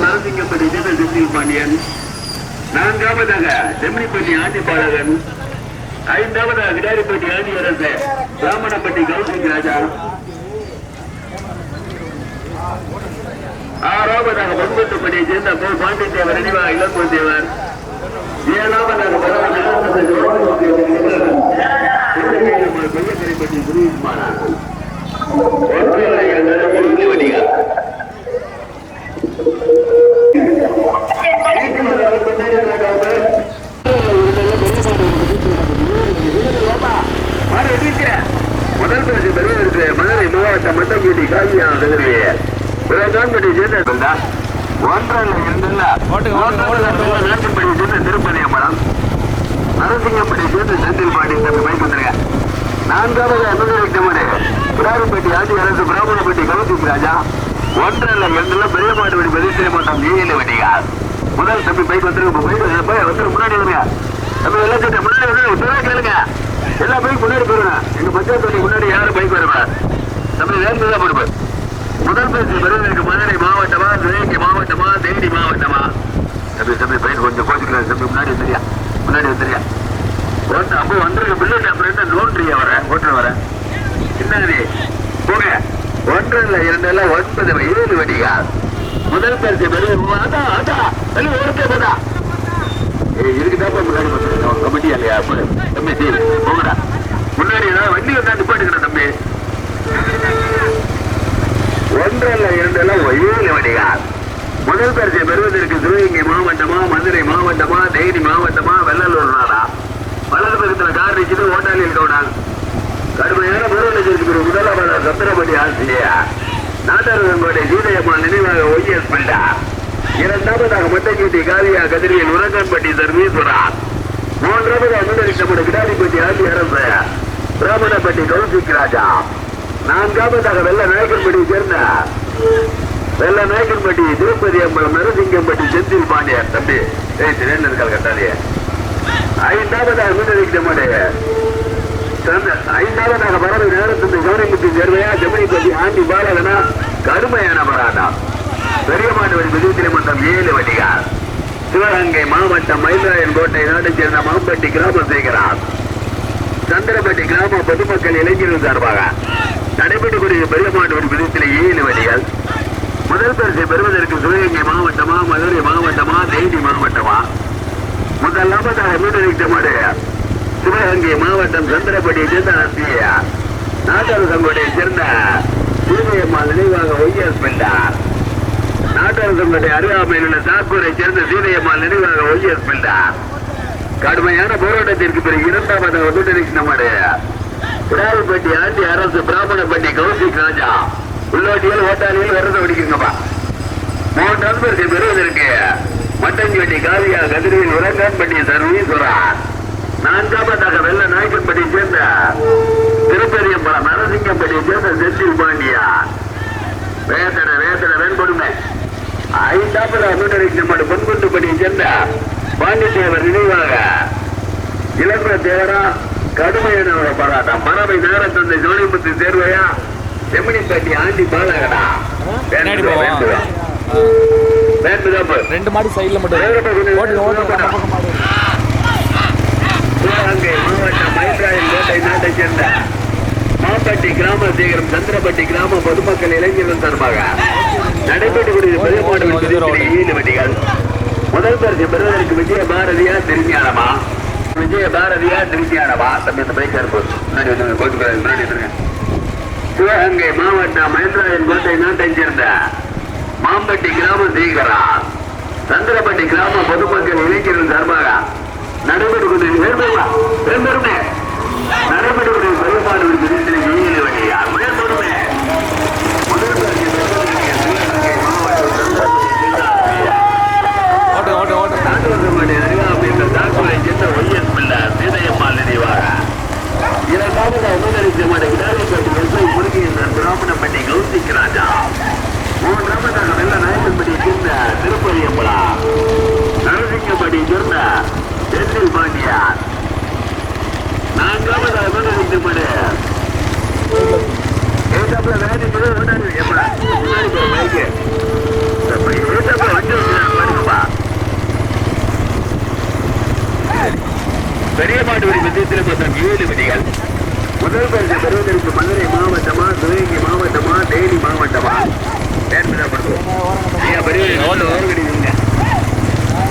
Narasingapatti general Pandian நான்காவதாக செம்மிப்பட்டி ஆண்டிப்பாளகன் ஐந்தாவதாக கிடாரிப்பட்டி ஆண்டியரசு பிராமணப்பட்டி கௌசிங் ராஜா ஆறாவதாக பொன்வெட்டுப்பட்டியை சேர்ந்த போ பாண்டித்தேவர் நினைவா இளங்கோன் தேவர் ஏழாவதாக பெரியக்கரைப்பட்டி குருவிமானார் ஒன்றிய முதல் பரிசு பெறுவதற்கு மதுரை மாவட்டம் மட்டம்பட்டி காவியா நகரிலே பிரதான்பட்டி சேர்ந்த ஒன்றல்ல இரண்டல்ல. நாட்டுப்படி சேர்ந்த திருப்பதி அம்பலம் நரசிங்கப்படி சேர்ந்த செந்தில் பாண்டி தம்பி மைக் வந்துருங்க. நான்காவது அனுமதி புராரிப்பட்டி ஆதி அரசு பிராமணப்பட்டி கௌதம் ராஜா. ஒன்றல்ல இரண்டல்ல பெரிய மாட்டுப்படி பதித்திரை மாட்டம் ஏழு வண்டிகார் முதல் தம்பி பைக் வந்துருங்க பைக் வந்து முன்னாடி வருங்க தம்பி சேர்த்து முன்னாடி வந்து இப்பவே கேளுங்க. எல்லா பைக் முன்னாடி போயிருங்க. எங்க பஞ்சாயத்து முன்னாடி யாரும் பைக் வருவா தம்பி வேறு தான் போடுவார் முதல் பரிசு பெறுவதற்கு மதுரை மாவட்டமா சிவகங்கை மாவட்டமா தேனி மாவட்டமா? தம்பி தம்பி பையன் கொஞ்சம் கோச்சிக்கிறாரு. தம்பி முன்னாடி வந்துறியா முன்னாடி வந்துறியா ஓட்ட அப்போ வந்துருக்கு. பிள்ளைட்டு அப்புறம் என்ன நோன்றியா வரேன் ஓட்டுற வரேன் என்னது? போங்க. ஒன்று இல்லை இரண்டு இல்லை ஒன்பது ஏழு வடிகா முதல் பரிசு பெறுவது அதான் அதான் வெளியே ஓடுத்தே போதா ஏய் இதுக்குதாப்பா முன்னாடி வந்துருக்கோம் கமிட்டி இல்லையா? தம்பி சரி போங்கடா. முன்னாடி ஏதாவது வண்டி வந்தா நிப்பாட்டுக்கிறேன் தம்பி. ஒன்றல்ல இரண்டல்ல ஏழு வடிகால் முதல் பரிசை பெறுவதற்கு சிவகங்கை மாவட்டமா மதுரை மாவட்டமா தேனி மாவட்டமா வெள்ளலூர் நாடா? வலது பக்கத்தில் கார் நிற்குது ஓட்டாளியில் கவுடால் கடுமையான பெருவதற்கு முதலாவது சத்திரப்படி ஆசிரியர். நாட்டாளர்களுடைய சீதையம்மா நினைவாக ஒய்எஸ் பில்டா. இரண்டாவதாக மட்டக்கீட்டி காவியா கதிரியில் உரங்கன்பட்டி சர்வீஸ்வரா மூன்றாவதாக முன்னெடுக்கப்பட்ட கிடாரிப்பட்டி ஆதி அரசு பிராமணப்பட்டி கௌசிக் ராஜா. நான்காவதாக வெள்ள நாயக்கன்பட்டி சேர்ந்த வெள்ள நாயக்கன்பட்டி திருப்பதி அம்பலம் நரசிங்கம்பட்டி செந்தில் பாண்டியார் தம்பி. ஏய் திரேன் இருக்கால் கட்டாளியே? ஐந்தாவதாக முன்னெடுக்கப்பட்ட ஐந்தாவதாக பறவை நேரத்தின் கவனிமுத்தி சேர்வையா? ஜெமினிப்பட்டி ஆண்டி பாலகனா? கருமையான பராட்டம். பெரியமாண்டவர் விதித்திரை மன்றம் ஏழு வடிகார் சிவகங்கை மாவட்டம் மயிலாயன் கோட்டை நாட்டைச் சேர்ந்த மாம்பட்டி கிராம சேகரார் சந்திரப்பட்டி கிராம பொதுமக்கள் இளைஞர்கள் சார்பாக நடைபெறக்கூடிய பெரியமாண்டவரி விதத்தில் ஏழு வழிகள். முதல் பரிசை பெறுவதற்கு சிவகங்கை மாவட்டமா மதுரை மாவட்டமா தேனி மாவட்டமா? முதலாவதாக மீனடிக்கமாடு சிவகங்கை மாவட்டம் சந்திரப்பட்டியை சேர்ந்த ஆசிரியா நாட்டார் சங்கோடையை சேர்ந்த சீதையம்மாள் நினைவாக ஒய்எஸ் பிள்ளார் நாட்டார் சங்கோட்டை அருகாமையில் உள்ள தாக்கூரை சேர்ந்த சீதையம்மாள் நினைவாக ஒய்எஸ் பிள்ளார் கடுமையான போராட்டத்திற்கு பிறகு இரண்டாவது கூட்டணி நம்முடைய விடாரிப்பட்டி ஆண்டி அரசு பிராமணப்பட்டி கௌசிக் ராஜா. உள்ளோட்டியில் ஓட்டாளியில் விரதம் அடிக்கிறீங்கப்பா மூன்றாவது பேருக்கு பெறுவதற்கு மட்டஞ்சேட்டி காவியா கதிரியில் உரங்கான்பட்டி சர்வீஸ்வரா நான்காமதாக வெள்ள நாயக்கன்பட்டி சேர்ந்த திருப்பதியம்பலம் நரசிங்கம்பட்டி சேர்ந்த செந்தில் பாண்டியா. வேதனை வேதனை வேண்படுமை. ஐந்தாவதாக முன்னணிக்கு நம்முடைய பொன்குண்டுப்பட்டியை சேர்ந்த பாண்டித்தேவர் நினைவாக. இளம்பர தேவரா கடுமையான ஒரு போராட்டம். பறவை நேரத்தந்தை ஜோனிமுத்து தேர்வையா செம்மணிப்பட்டி ஆண்டி பாலகடா ரெண்டு மாடி சைடுல மட்டும். மாவட்டம் மயில்ராயன் கோட்டை நாட்டைச் சேர்ந்த மாம்பட்டி கிராம சேகரம் சந்திரப்பட்டி கிராம பொதுமக்கள் இளைஞர்கள் சார்பாக நடைபெற்றக்கூடிய பெருமாடு ஏழு வண்டிகள் முதல் பரிசு பெறுவதற்கு விஜய பாரதியா திருஞானமா? விஜய முன்னாடி வந்து முன்னாடி சிவகங்கை மாவட்டம் மகேந்திராஜன் கோட்டை நாட்டை சேர்ந்த மாம்பட்டி கிராம ஸ்ரீகரா. சந்திரப்பட்டி கிராம பொதுமக்கள் இளைஞர்கள் சார்பாக நடைபெறுவது மேற்பெருமா மேற்பெருமை பெருமாடு விதத்தில் ஏழு வழியா மேற்பெருமை முதல் பரிசு பெறுவதற்கு சிவகங்கை மாவட்டம் ஓட்டு ஓட்டு ஓட்டு நாட்டுவசம்படி அருகாமை என்ற தாக்குதலை சேர்ந்த ஒய்எஸ் பிள்ளை சீதையம்மாள் நினைவாக இரண்டாவது அனுமதிக்க மாட்டேங்கிறார்கள் வெள்ளை முருகையன் பிராமணப்பட்டி கௌசிக் ராஜா மூன்றாவதாக வெள்ள நாயக்கன்படி சேர்ந்த திருப்பதி அம்பலா இரண்டாவது கொண்டு நின்று மாடு ஏத்தாப்புல வேலை கூட ஓடாது ஏப்பா முன்னாடி போற பைக்கு ஏத்தாப்புல வண்டி பாருங்கப்பா பெரிய மாட்டு வரி மத்தியத்தில் மொத்தம் ஏழு விதிகள் முதல் பரிசு பெறுவதற்கு மதுரை மாவட்டமா சிவகங்கை மாவட்டமா தேனி மாவட்டமா தேர்ந்தெடுக்கப்படுவோம் ஐயா பெரிய ஓரங்கடி நின்று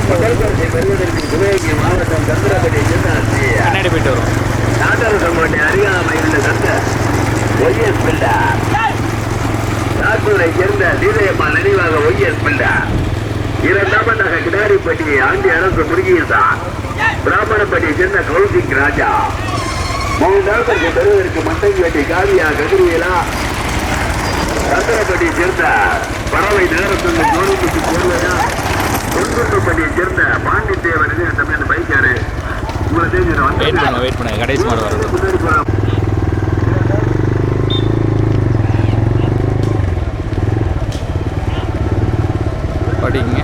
முதல் பரிசை பெறுவதற்கு சிவகங்கை மாவட்டம் சந்திரபதி சிவராசியா பின்னாடி போயிட்டு வரும் நாட்டாளு சம்பவத்தை அறியாமை உள்ள சந்த ஒய்எஸ் பிள்ளா. நாட்டூரை சேர்ந்த லீலையம்மா நினைவாக ஒய்எஸ் பிள்ளா. இரண்டாமதாக கிடாரிப்பட்டி ஆண்டி அரசு முருகியசான் பிராமணப்பட்டியை சேர்ந்த கௌசிக் ராஜா. மூன்றாவது பெறுவதற்கு மட்டங்கிவட்டி காவியா கதிரியலா சந்திரப்பட்டியை சேர்ந்த பறவை நேரத்தில் ஜோடிக்கு சேர்வதா தொன்றுப்பட்டியை சேர்ந்த பாண்டித்தேவன் இது தம்பி அந்த பைக்காரு வெயிட் பண்ணுங்க வெயிட் பண்ணுங்க கடைசி மாடு வரும். படிங்க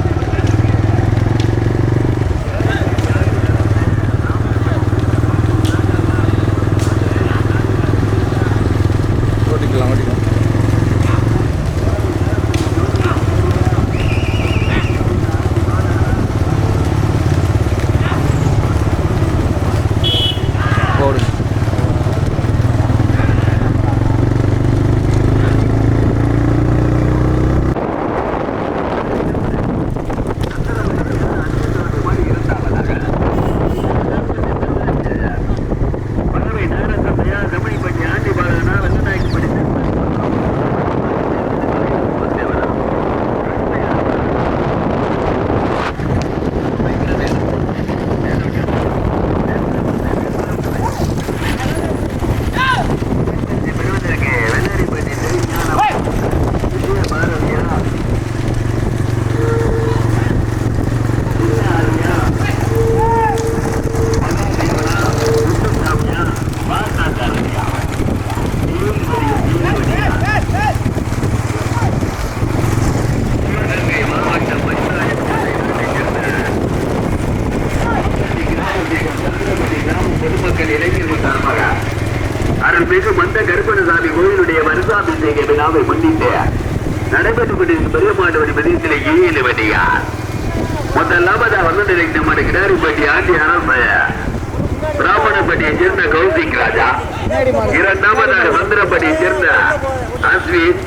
ஓட்டிக்கலாம் ஓட்டிக்கலாம் போடுங்க பறவை நகரசபையா செம்மணிப்பட்டி ஆண்டி பாலகனா வெள்ளநாயக்கி படித்து வெள்ளரிப்பட்டி தெரிஞ்சான விஜய பாரதியா அருள்மிகு மந்த கருப்பணசாமி கோயிலுடைய வருஷாபிஷேக விழாவை முன்னிட்டு கொண்டிருக்கும் பெருமாண்டவடி மதியத்திலே ஏழு வண்டியார் முதலாவதா வந்து நினைக்கிற மாதிரி கிடாரிப்பட்டி ஆண்டி அரசைய பிராமணப்பட்டியை சேர்ந்த கௌசிக் ராஜா இரண்டாவதாக மந்திரப்பட்டியை சேர்ந்த அஸ்வின்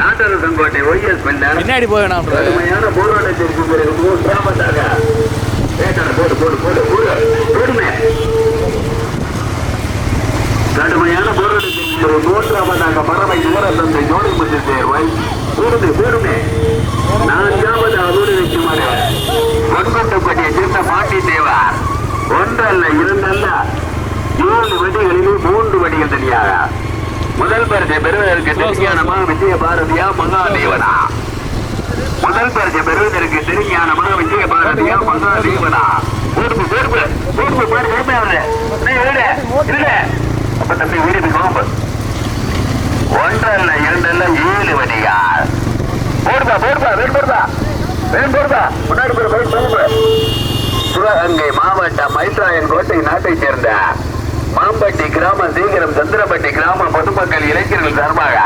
நாட்டரசங்கோட்டை ஒய்எஸ் பிள்ளர் பின்னாடி போய் வேணாம் கடுமையான போராட்டத்திற்கு பிறகு மூன்றாவதாக வேட்டாள போடு போடு போடு போடு போடுமே. கடுமையான போராட்டத்திற்கு பிறகு மூன்றாவதாக பறவை நூறத்தந்தை ஜோடி முத்து சேர்வை போடுமே போடுமே நான்காவது அதோடு வைக்குமாறு பொன்கொண்டப்பட்டியை சேர்ந்த பாட்டி தேவார் ஒன்றல்ல இரண்டல்ல. ஏழு வடிகளிலே மூன்று வடிகள் தனியாக. முதல் பரிசை பெறுவதற்கு திருஞானமா விஜய பாரதியா மகாதேவனா? முதல் பரிசை பெறுவதற்கு திருஞானமா விஜய பாரதியா மகாதேவனா? பொறுப்பு பொறுப்பு பொறுப்பு பாரு பொறுமை அவரு. அப்ப தம்பி வீடு போகும்போது ஒன்றல்ல இரண்டல்ல ஏழு வடிகால். போடுதா போடுதா வேணும் போடுதா வேணும் போடுதா முன்னாடி சிவகங்கை மாவட்டம் மைத்ராயன் கோட்டை நாட்டை சேர்ந்த மாம்பட்டி கிராம சீக்கிரம் சந்திரப்பட்டி கிராம பொதுமக்கள் இளைஞர்கள் சார்பாக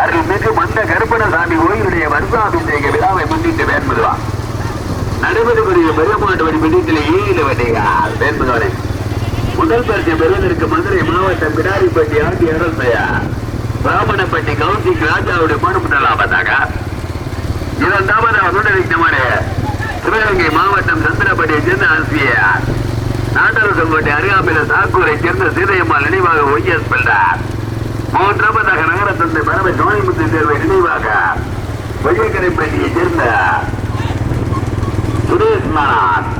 அருள்மிகு மந்த கருப்பணசாமி ஓய்வுடைய வருஷாபிஷேக விழாவை முன்னிட்டு வேண்பதுவா நடைபெறக்கூடிய பெருமாட்டு வடி பிடித்தில் ஏழு வண்டிகள் வேண்பதோடு முதல் பரிசை பெறுவதற்கு மதுரை மாவட்டம் பிடாரிப்பட்டி ஆண்டி அரசையா பிராமணப்பட்டி கவுன்சில் ராஜாவுடைய மனு இதன் தாமத அவருடைய சிவகங்கை மாவட்டம் சந்திரப்பட்டியை சேர்ந்த ஆசிரியர். நாட்டரசங்கோட்டை அருகாமையில் சாக்கூரை சேர்ந்த சீதையம்மாள் நினைவாக ஒய்எஸ் பிள்ளார் மூன்றாவதாக நகர தந்தை பரம சோனிமுத்து தேர்வை நினைவாக வையக்கரைப்பட்டியை சேர்ந்த சுரேஷ் நாத்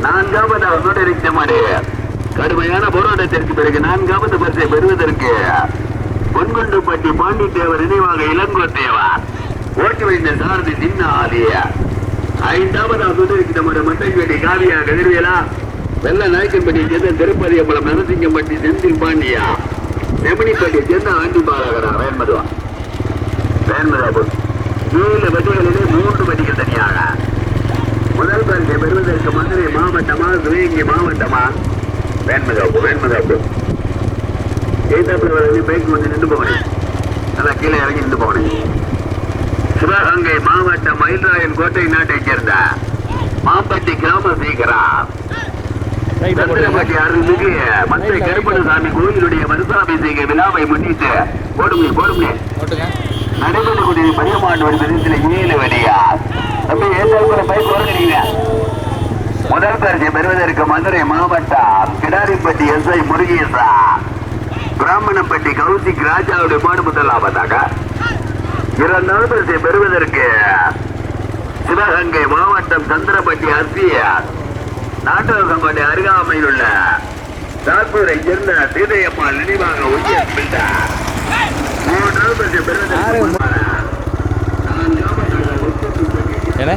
நான்காவது அவருடைய கடுமையான போராட்டத்திற்கு பிறகு நான்காவது பரிசை பெறுவதற்கு பொன்கொண்டுப்பட்டி பாண்டித்தேவர் நினைவாக இளங்கோத்தேவர் ஓட்டி வைந்த சாரதி சின்ன ஆலிய ஐந்தாவது சுதரிக்கு நம்முடைய மட்டங்கேட்டி காவியா கதிர்வேலா. வெள்ள நாயக்கன்பட்டியை சேர்ந்த திருப்பதியம்பலம் நரசிங்கம்பட்டி செந்தில் பாண்டியா. நெமணிப்பட்டியை சேர்ந்த ஆண்டி பாலகரா வேண்மதுவா வேன்மதாபு ஏழு வட்டிகளிலே மூன்று வட்டிகள் தனியாக. முதல் பரிசை பெறுவதற்கு மதுரை மாவட்டமா சிவகங்கை மாவட்டமா? வேன்மதாபு வேண்மதாப்பு எய்தாப்புல வந்து பைக் வந்து நின்று போகணும். அதான் கீழே இறங்கி நின்று போகணும். சிவகங்கை மாவட்டம் மயில்ராயன் கோட்டை நாட்டைச் சேர்ந்த மாம்பட்டி கிராம சீகரா. சந்திரபட்டி அருள்மிகு மந்தை கருப்பணசாமி கோயிலுடைய வருஷாபிஷேக விழாவை முன்னிட்டு போடுமே போடுமே. ஓட்டுங்க நடைபெறக்கூடிய பதினமாண்டு வருடத்தில் ஏழு வழியார் தம்பி ஏற்ற பைக் வருகிறீங்க முதல் பரிசை பெறுவதற்கு மதுரை மாவட்டம் கிடாரிப்பட்டி எஸ் ஐ முருகேசா. பிராமணப்பட்டி கௌசிக் ராஜாவுடைய மாடு முதலாவதாக இரண்டாவது பரிசை பெறுவதற்கு சிவகங்கை மாவட்டம் சந்திரப்பட்டி அசியார் நாட்டகம்பட்டி அருகாமையில் உள்ள தாக்கூரை சேர்ந்த சீதையம்மாள் நினைவாக உயர் மூன்றாவது பரிசை பெறுவதற்கு என்ன?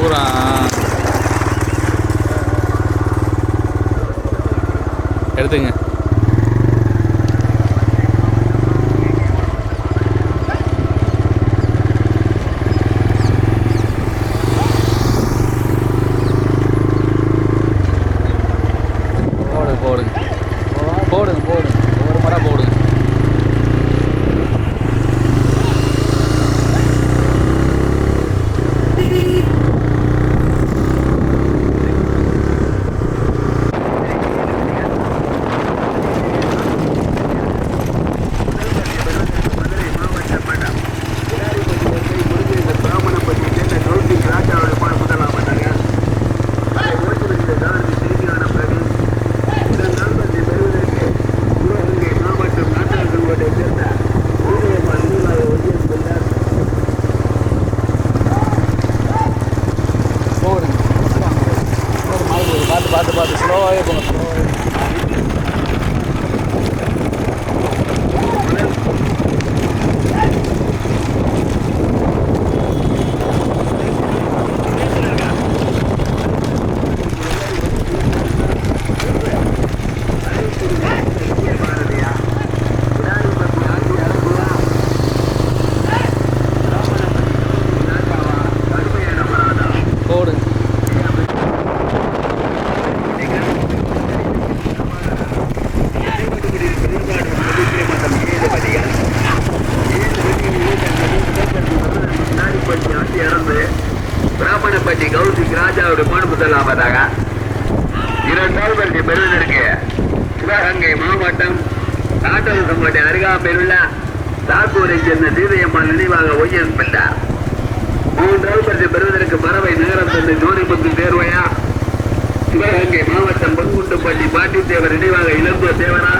பூரா. எடுத்துங்க போடு போடுங்க போடுங்க போடுங்க ஒரு மரம் போடுங்க போடுங்க பார்த்து பார்த்து பார்த்து ஸ்லோவாகவே போங்க ஸ்லோவாகவே போடுங்க பிராமணப்பட்டி கௌசிக் ராஜாவுடைய மனு முதலாவதாக இரண்டாவது பரிசை பெறுவதற்கு சிவகங்கை மாவட்டம் நாட்டரசம் கோட்டை அருகாமையில் உள்ள தாக்கூரை சேர்ந்த சீதையம்மாள் நினைவாக ஒய்யன் பிள்ளார் மூன்றாவது பரிசை பெறுவதற்கு பறவை நகரம் தந்தை ஜோதிபத்து தேர்வையா? சிவகங்கை மாவட்டம் பொன்குண்டுப்பட்டி பாட்டித்தேவர் நினைவாக இளம்பு தேவரா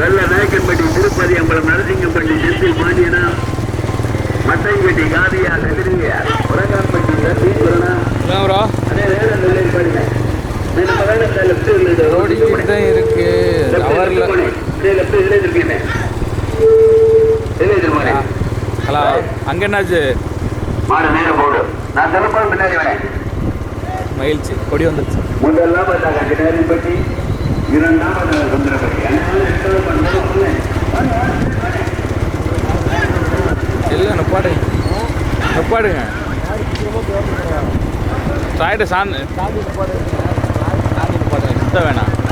வெள்ள நாயக்கன்பட்டி திருப்பதி அம்பலம் நரசிங்கப்பட்டி செந்தில் பாண்டியனா மட்டைப்பட்டி காதியா கதிரியா ப்ரோ அதே வேலை நெல்லை நம்ம தான் இருக்கு டவரில் ஹலோ அங்க என்னாச்சு மகிழ்ச்சி கொடி வந்துருச்சு முதலாம் பார்த்தாங்க கிடாரிப்பட்டி இரண்டாம் இல்லை நிப்பாடுங்க நிப்பாடுங்க சாய்ட்டு சாந்து நிப்பாடுங்க சாந்தி நிப்பாடுங்க சுத்த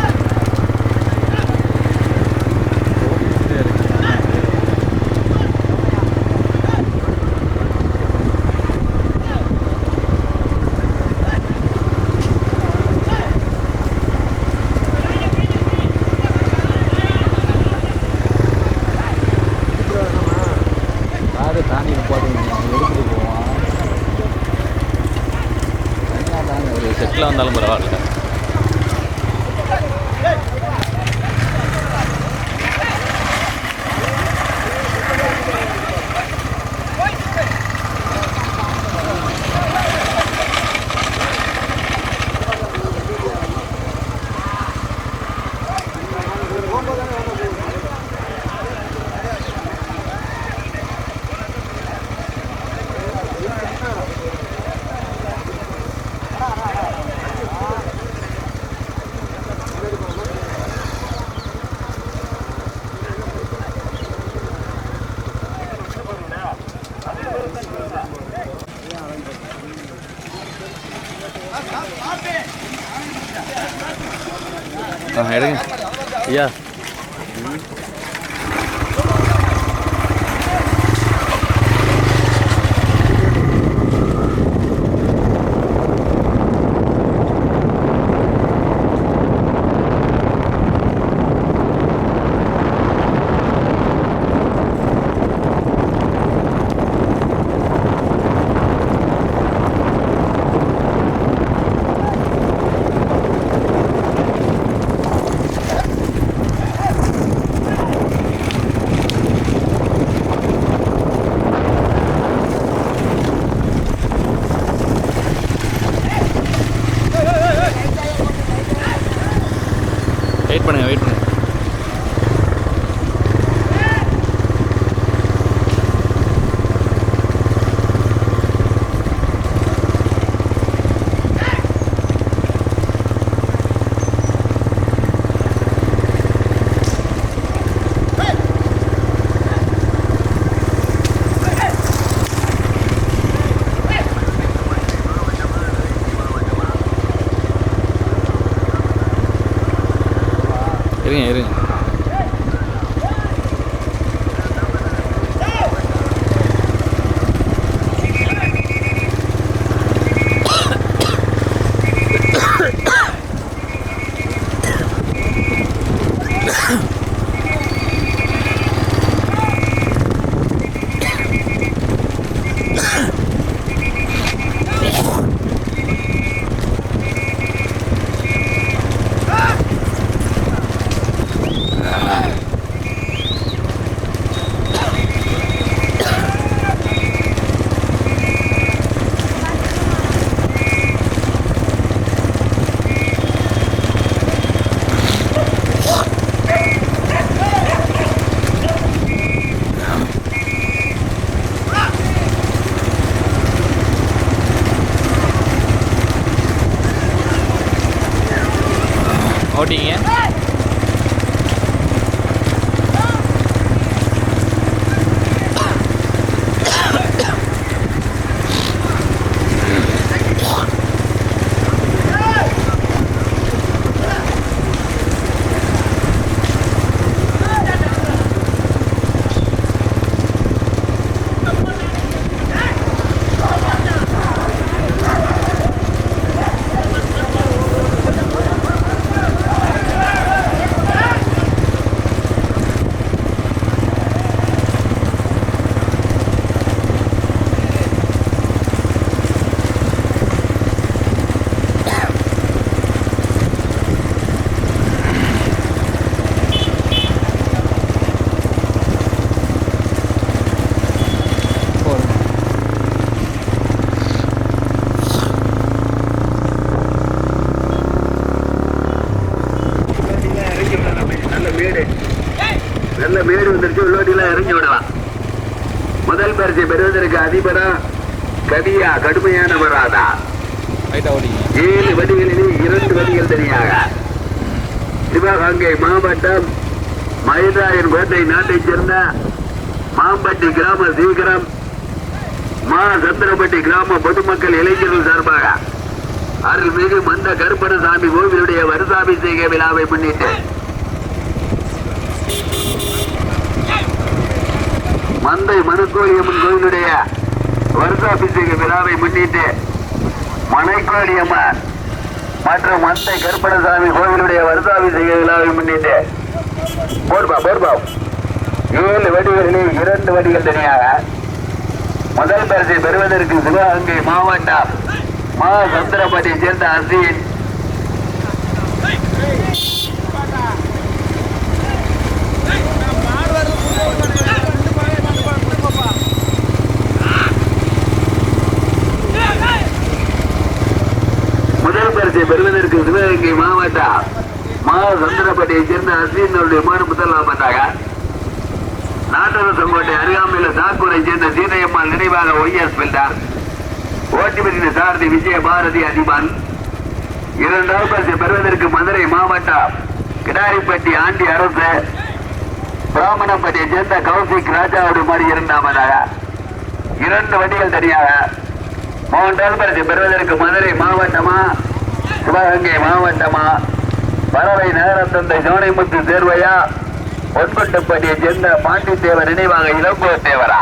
Yeah. வெயிட் முதல் பரிசை பெறுவதற்கு அதிபரா கவியா கடுமையான வராதா ரைட்டாக ஓட்டிங்க ஏழு வடிகளிலே இரண்டு வடிகள் தனியாக. சிவகங்கை மாவட்டம் மயிலாயன் கோட்டை நாட்டைச் சேர்ந்த மாம்பட்டி கிராம சீக்கிரம் மா. சந்திரப்பட்டி கிராம பொதுமக்கள் இளைஞர்கள் சார்பாக அருள்மிகு மந்த கருப்பணசாமி கோவிலுடைய வருஷாபிஷேக விழாவை முன்னிட்டு மந்தை மனுக்கோழியம்மன் கோயிலுடைய வருஷாபிஷேக விழாவை முன்னிட்டு மனைக்கோழியம்மன் மற்றும் மந்தை கருப்பணசாமி கோவிலுடைய வருஷாபிஷேக விழாவை முன்னிட்டு போர்பா போர்பா. ஏழு வடிகளிலே இரண்டு வடிகள் தனியாக முதல் பரிசை பெறுவதற்கு சிவகங்கை மாவட்டம் மா சந்திரபட்டியை சேர்ந்த அசீன் முதல் பரிசை பெறுவதற்கு சிவகங்கை மாவட்டம் மா சந்திரபதியை சேர்ந்த அசீன் அவருடைய மாடு முதலாமட்டாக நாட்டரசங்கோட்டை அருகாமையில் தாக்கூரை சேர்ந்த சீதையம்மாள் நினைவாக ஒய்எஸ் பில்டர் ஓட்டிபதி சாரதி விஜய பாரதி அதிபன். இரண்டாவது பரிசு பெறுவதற்கு மதுரை மாவட்டம் கிடாரிப்பட்டி ஆண்டி அரசு. பிராமணப்பட்டியை சேர்ந்த கௌசிக் ராஜாவுடைய மாதிரி இரண்டாமதாக இரண்டு வண்டிகள் தனியாக. மூன்றாவது பரிசு பெறுவதற்கு மதுரை மாவட்டமா சிவகங்கை மாவட்டமா? பறவை நேரத்தந்தை ஜோனைமுத்து தேர்வையா பொன்கொட்டப்பட்டியை சேர்ந்த பாண்டித்தேவர் நினைவாக இளங்கோ தேவரா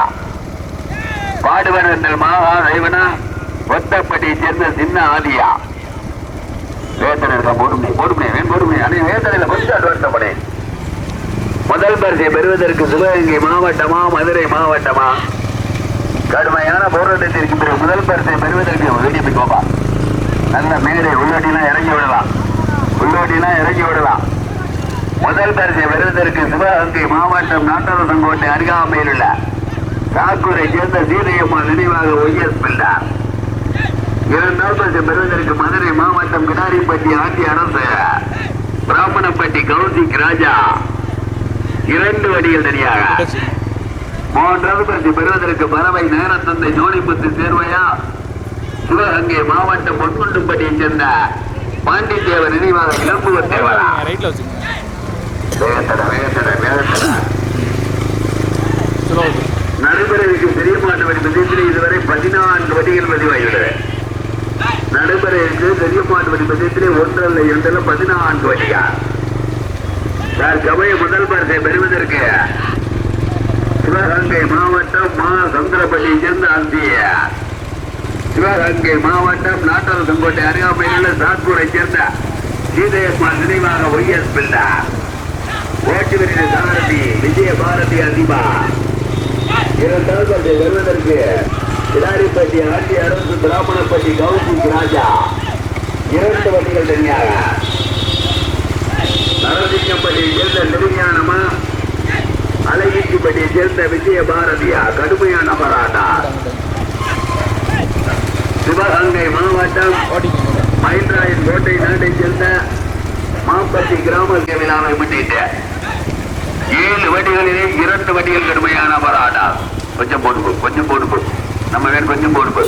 பாடுவனர்கள் மாகா தெய்வனா ஒத்தப்பட்டியை சேர்ந்த சின்ன ஆதியா? வேத்தனை இருக்க போடுமே வேன் போடுமே அனை வேத்தனையில கொஞ்சம் முதல் பரிசை பெறுவதற்கு சிவகங்கை மாவட்டமா மதுரை மாவட்டமா? கடுமையான போராட்டத்திற்கு பிறகு முதல் பரிசை பெறுவதற்கு வெளியே கோபா நல்ல மேடை உள்ளோட்டினா இறங்கி விடலாம். உள்ளோட்டினா இறங்கி விடலாம். முதல் பரிசை பெறுவதற்கு சிவகங்கை மாவட்டம் நாட்டரசங்கோட்டை அருகாமையில் உள்ள காக்கூரை சேர்ந்த சீதையம்மா நினைவாக ஒய்எஸ் பிள்ளார் இரண்டாம் பரிசு பெறுவதற்கு மதுரை மாவட்டம் கிடாரிப்பட்டி ஆட்சி அரசு பிராமணப்பட்டி கௌசிக் ராஜா இரண்டு வடிகள் தனியாக மூன்றாவது பரிசு பெறுவதற்கு பறவை நேரத்தந்தை ஜோனிமுத்து சேர்வையா சிவகங்கை மாவட்டம் பொன்குண்டுப்பட்டியை சேர்ந்த பாண்டித்தேவர் நினைவாக இளம்புவர் தேவரா. ரைட்டில் வச்சுங்க வேகத்தட வேகத்தட வேகத்தட. ஸ்லோ நடைபெற இருக்கும் பெரிய மாட்டு வடி பந்தயத்தில் இதுவரை பதினான்கு வடிகள் பதிவாகியுள்ளது. நடைபெற இருக்கு பெரிய மாட்டு வடி பந்தயத்திலே ஒன்றல்ல இரண்டல்ல பதினான்கு வடிகள் சார் கபைய முதல் பரிசை பெறுவதற்கு சிவகங்கை மாவட்டம் மா. சந்திரப்பள்ளியை சேர்ந்த அந்திய. சிவகங்கை மாவட்டம் நாட்டாள செங்கோட்டை அருகாமையில் உள்ள சாத்தூரை சேர்ந்த சீதையம்மா நினைவாக ஒய்எஸ் பிள்ளை ஓட்டுவரின் சாரதி விஜய பாரதி அதிபா. இரண்டாவது பரிசை பெறுவதற்கு கிடாரிப்பட்டி ஆட்சி அரசு பிராமணப்பட்டி கௌசிக் ராஜா. இரண்டு வண்டிகள் தனியாக. நரசிங்கப்பட்டியை சேர்ந்த நெருஞானமா அழகிக்குப்பட்டியை சேர்ந்த விஜய பாரதியா கடுமையான போராட்டா சிவகங்கை மாவட்டம் மயில்ராயன் கோட்டை நாட்டை சேர்ந்த மாம்பட்டி கிராம விழாவை முன்னிட்டு ஏழு வண்டிகளிலே இரண்டு வண்டிகள் கடுமையான போராட்டா கொஞ்சம் போடுப்பு கொஞ்சம் போடுப்பு நம்ம வேணும் கொஞ்சம் போடுப்பு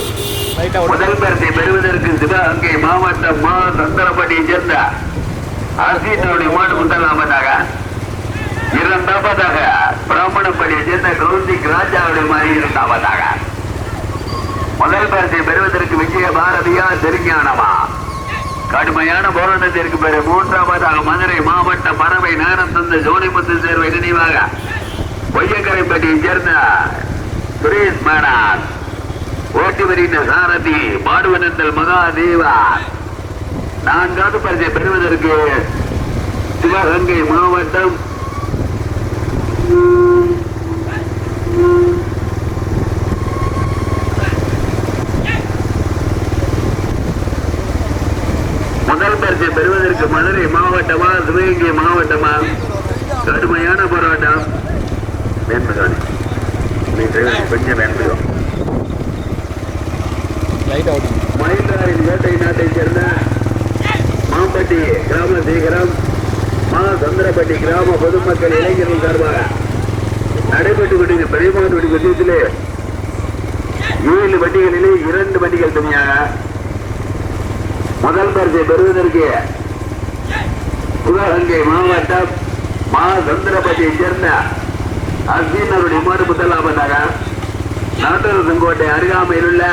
முதல் பரிசை பெறுவதற்கு சிவகங்கை மாவட்டம் மா. சந்தரப்பட்டியை சேர்ந்த அரசியனுடைய மாடு முந்தலாமதாக இரண்டாவதாக பிராமணப்படியை சேர்ந்த கௌசிக் ராஜாவுடைய மாதிரி இரண்டாவதாக முதல் பரிசை பெறுவதற்கு விஜய பாரதியா திருஞானமா? கடுமையான போராட்டத்திற்கு பிறகு மூன்றாவதாக மதுரை மாவட்ட பறவை நேரம் தந்த ஜோனிமுத்து சேர்வை நினைவாக பொய்யக்கரைப்பட்டியை சேர்ந்த சுரேஷ் மேனான் ஓட்டி வருகின்ற சாரதி பாடுவனந்தல் மகாதேவா நான்காவது பரிசை பெறுவதற்கு சிவகங்கை மாவட்டம் முதல் பரிசை பெறுவதற்கு மதுரை மாவட்டமா சிவகங்கை மாவட்டமா கடுமையான போராட்டம் மேன்மகாணி நீ டிரைவர் கொஞ்சம் மேன்மையும் லைட்டாக ஓட்டுங்க மயிலாரின் வேட்டை நாட்டை சேர்ந்த மாம்பட்டி கிராம சீக்கிரம் மா சந்திரப்பட்டி கிராம பொதுமக்கள் இளைஞர்கள் சார்பாக நடைபெற்று கொண்டிருந்த பெரியமானுடைய விஷயத்திலே ஏழு வண்டிகளிலே இரண்டு வண்டிகள் தனியாக முதல் பரிசை பெறுவதற்கு சிவகங்கை மாவட்டம் மா சந்திரப்பட்டியை சேர்ந்த அசீனருடைய மாடு முதலாவதாக நாட்டரசங்கோட்டை அருகாமையில் உள்ள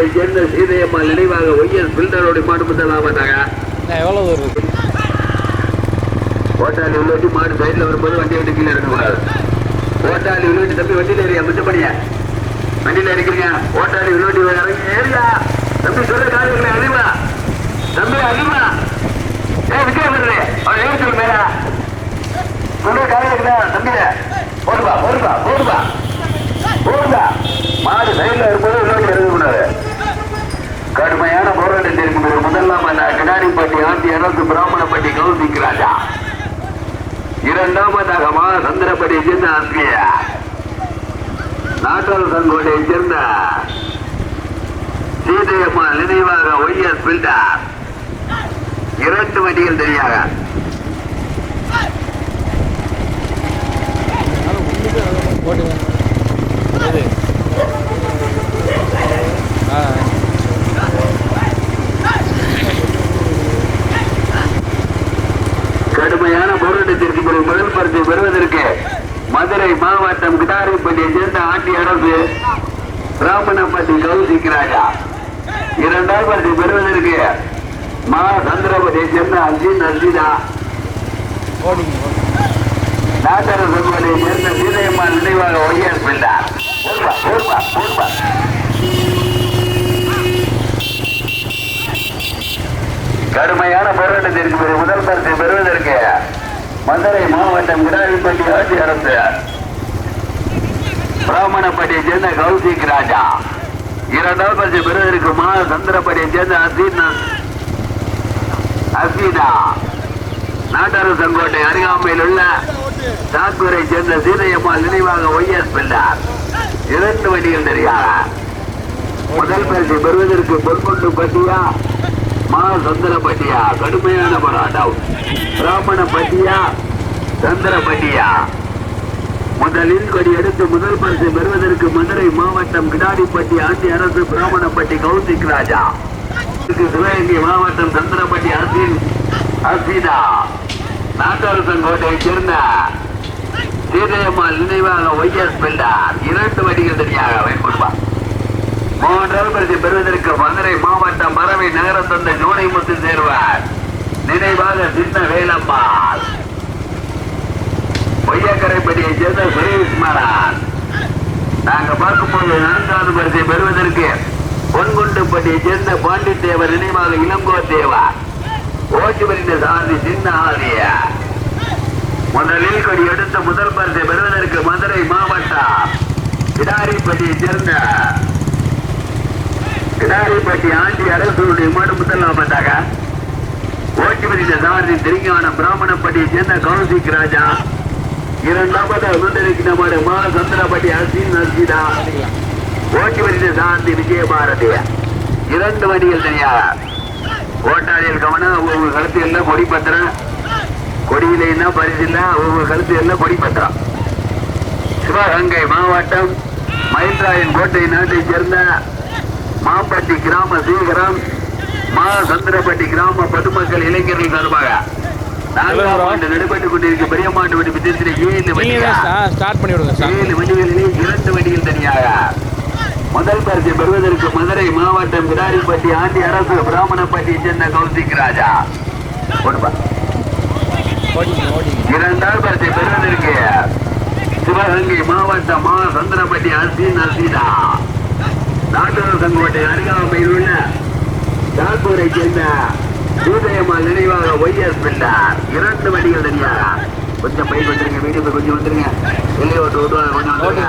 தாக்கூரை சேர்ந்த சீதையம்மாள் நினைவாக ஒய்எஸ் பில்டருடைய மாடு நான் எவ்வளோ தூரம் ஓட்டாளி உள்ளோட்டி மாடு சைடில் வரும்போது வண்டி விட்டு கீழே இருக்கக்கூடாது ஓட்டாளி உள்ளோட்டி தம்பி வண்டியில் ஏறியா? மிச்சப்படிய வண்டியில் இருக்கிறீங்க ஓட்டாளி உள்ளோட்டி இறங்கி ஏறியா? தம்பி சொல்ற காரியங்களே அதிகமா தம்பி அதிகமா ஏ விஜய் வருது அவன் ஏறி சொல்லு மேல. சொல்ற காரியங்களா தம்பி? போடுப்பா போடுப்பா போடுப்பா. போடுப்பா. மாடு சைடில் வரும்போது உள்ளோட்டி இறங்கக்கூடாது கடுமையான போராட்டத்திற்கு பிறகு முதலாம் கிடாரிப்பட்டி ஆண்டி அரசு பிராமணப்பட்டி கௌசிக் ராஜா இரண்டாவதாக மா சந்திரப்படியை சேர்ந்த ஆசிரிய நாட்டாள் சங்கோடையை சேர்ந்த சீதையம்மா நினைவாக ஒய்எஸ் பில்டர். இரண்டு வண்டிகள் தெரியாக ஓட்டுங்க கடுமையான போராட்டத்திற்கு பிறகு முதல் பரிசை பெறுவதற்கு மதுரை மாவட்டம் கிடாரிப்பட்டியை சேர்ந்த ஆண்டி அரசு பிராமணப்பட்டி கௌசிக் ராஜா இரண்டாம் பரிசை பெறுவதற்கு மா சந்திரபதியை சேர்ந்த அர்ஜுன் அர்ஜிதா ஓடிங்க சேர்ந்த சீதையம்மா நினைவாக ஒய்யார் பிள்ளார் போடுவா போடுவா போடுவா கடுமையான போராட்டத்திற்கு பிறகு முதல் தரத்தை பெறுவதற்கு மதுரை மாவட்டம் கிடாரிப்பட்டி ஆட்சி அரசு. பிராமணப்பட்டியை சேர்ந்த கௌசிக் ராஜா. இரண்டாவது பரிசு பெறுவதற்கு மா சந்திரப்பட்டியை சேர்ந்த அசீனா அசீனா. நாட்டாறு செங்கோட்டை அருகாமையில் உள்ள தாக்கூரை சேர்ந்த சீதையம்மாள் நினைவாக ஒய்எஸ் பிள்ளார். இரண்டு வண்டிகள் தெரியாத முதல் பரிசு பெறுவதற்கு பொற்கொண்டு பட்டியா மா சந்திர பட்டியா கடுமையான போராட்டம். பிராமண பட்டியா சந்திர பட்டியா முதலில் கொடி எடுத்து முதல் பரிசு பெறுவதற்கு மதுரை மாவட்டம் கிடாடிப்பட்டி ஆண்டி அரசு பிராமணப்பட்டி கௌசிக் ராஜா. சிவகங்கை மாவட்டம் சந்திரப்பட்டி அசின் அசிதா நாட்டரசங்கோட்டையை சேர்ந்த சீதையம்மாள் நினைவாக ஒய்எஸ் பில்டார் இரண்டு வடிகள் தனியாக பயன்படுவார் மூன்றாவது பெறுவதற்கு மதுரை மாவட்டம் பறவை நகர தந்தை நோனைமுத்து சேர்வார். நினைவாக சின்ன வேலம்மாள் பொய்யக்கரைப்பட்டியை சேர்ந்த சுரேஷ் மலான். நாங்க பார்க்கும்போது நான்காவது பரிசை பெறுவதற்கு பொன்குண்டுப்பட்டியை சேர்ந்த பாண்டித்தேவர் நினைவாக இளங்கோ தேவா ஓட்டி வருகின்ற சாதி சின்ன ஆதிய முதலில் கொடி எடுத்த முதல் பரிசை பெறுவதற்கு மதுரை மாவட்டம் கிடாரிப்பட்டியை சேர்ந்த கிடாரிப்பட்டி ஆண்டி அரசுடைய மாடு முதலாமதாக பார்த்தாங்க வருகின்ற சாரதி திருஞான பிராமணப்பட்டியை சேர்ந்த கௌசிக் ராஜா. இரண்டாவது முன்னிருக்கிற மாடு மா சந்திரப்பட்டி அசின் அசிதா ஓட்டி சாரதி சாந்தி விஜயபாரதி இரண்டு வண்டிகள் தனியாக. ஓட்டாளியில் கவனம் ஒவ்வொரு கழுத்து எல்லாம் கொடி பத்திரம். கொடியில என்ன பரிசு ஒவ்வொரு கழுத்து எல்லாம் கொடி பத்திரம். சிவகங்கை மாவட்டம் மயில்ராயன் கோட்டை நாட்டை சேர்ந்த மாம்பட்டி கிராம சீகரம் மா சந்திரப்பட்டி கிராம பொதுமக்கள் இளைஞர்கள் சார்பாக நான்காம் ஆண்டு நடைபெற்றுக் கொண்டிருக்க பெரியமாட்டு வண்டி வித்தியத்திலே ஏழு வண்டிகள் ஏழு வண்டிகளிலே இரண்டு வண்டிகள் தனியாக. முதல் பரிசை பெறுவதற்கு மதுரை மாவட்டம் விராரிப்பட்டி ஆண்டி அரசு பிராமணப்பட்டியை சேர்ந்த கௌசிக் ராஜா. இரண்டாவது பரிசை பெறுவதற்கு சிவகங்கை மாவட்டம் மா சந்திரப்பட்டி அசீன் அசீதா நாட்டூர் சங்கோட்டை அருகாமையில் உள்ள தாக்கூரை சேர்ந்த சூதயம்மாள் நினைவாக ஒய்எஸ் பிள்ளார். இரண்டு வண்டிகள் தனியாக. கொஞ்சம் பைக் வந்துருங்க வீட்டுக்கு கொஞ்சம் வந்துருங்க. வெளியே ஒரு ஓட்டுவாங்க கொஞ்சம்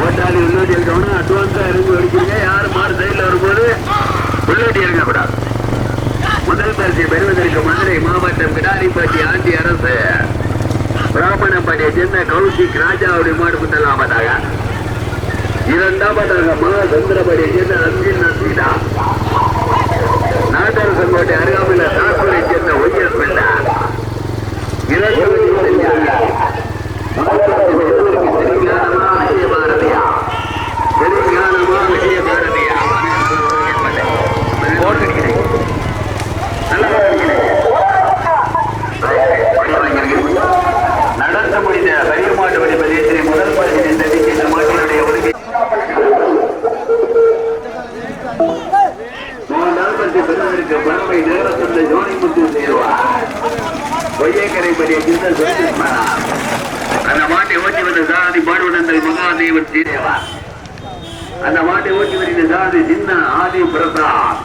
ஓட்டாளி உள்ளோட்டி இருக்கணும் அட்வான்ஸா இறங்கி அடிக்கிறீங்க யாரும் மாறு சைடில் வரும்போது உள்ளோட்டி இறங்கக்கூடாது முதல் பரிசை பெறுவதற்கு மதுரை மாவட்டம் கிடாரிப்பட்டி ஆண்டி அரசு. பிராமணப்பட்டியை சேர்ந்த கௌசிக் ராஜாவுடைய மாடு முதலாவதாக இரண்டாவதாக மா சந்திரபடியை சேர்ந்த ரஞ்சின் நசீதா நாட்டார் அருகாமையில் தாக்கூரை சேர்ந்த ஒய்எஸ் பிள்ளை. இரண்டு வண்டிகள் தெலுங்கானமா விஜயபாரதியா தெலுங்கானமா விஜயபாரதியா போட்டுக்கிறேன் நல்லா இருக்கிறேன் நடத்த முடிந்த பெரிய மாட்டு வழிபதியத்தினை முதல் பரிசினை தட்டிக்கின்ற மாட்டினுடைய உரிமை மூன்றாம் பரிசு பெறுவதற்கு பறவை நேரத்தந்தை ஜோனிமுத்து சேருவார் பொய்யக்கரை பற்றிய அந்த மாட்டை ஓட்டி வந்த சாதி பாடுவதங்கள் மகாதேவன் சீதேவா அந்த மாட்டை ஓட்டி வருகிற சாதி சின்ன ஆதி பிரசாத்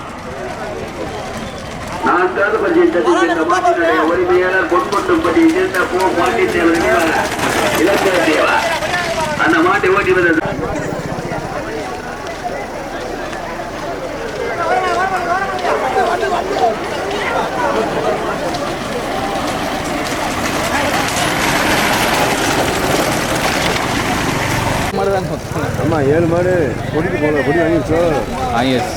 நான்காவது பரிசை தட்டிக்கின்ற மாட்டினுடைய உரிமையாளர் பொன்பட்டும்படி சேர்ந்த போ பாண்டித்தேவர் இலக்கிய தேவா அந்த மாட்டை ஓட்டி வந்த தான் சொன்னேன் ஆமா ஏழு மாடு கொடிக்கு போகல கொடி வாங்கிடுச்சோ எஸ்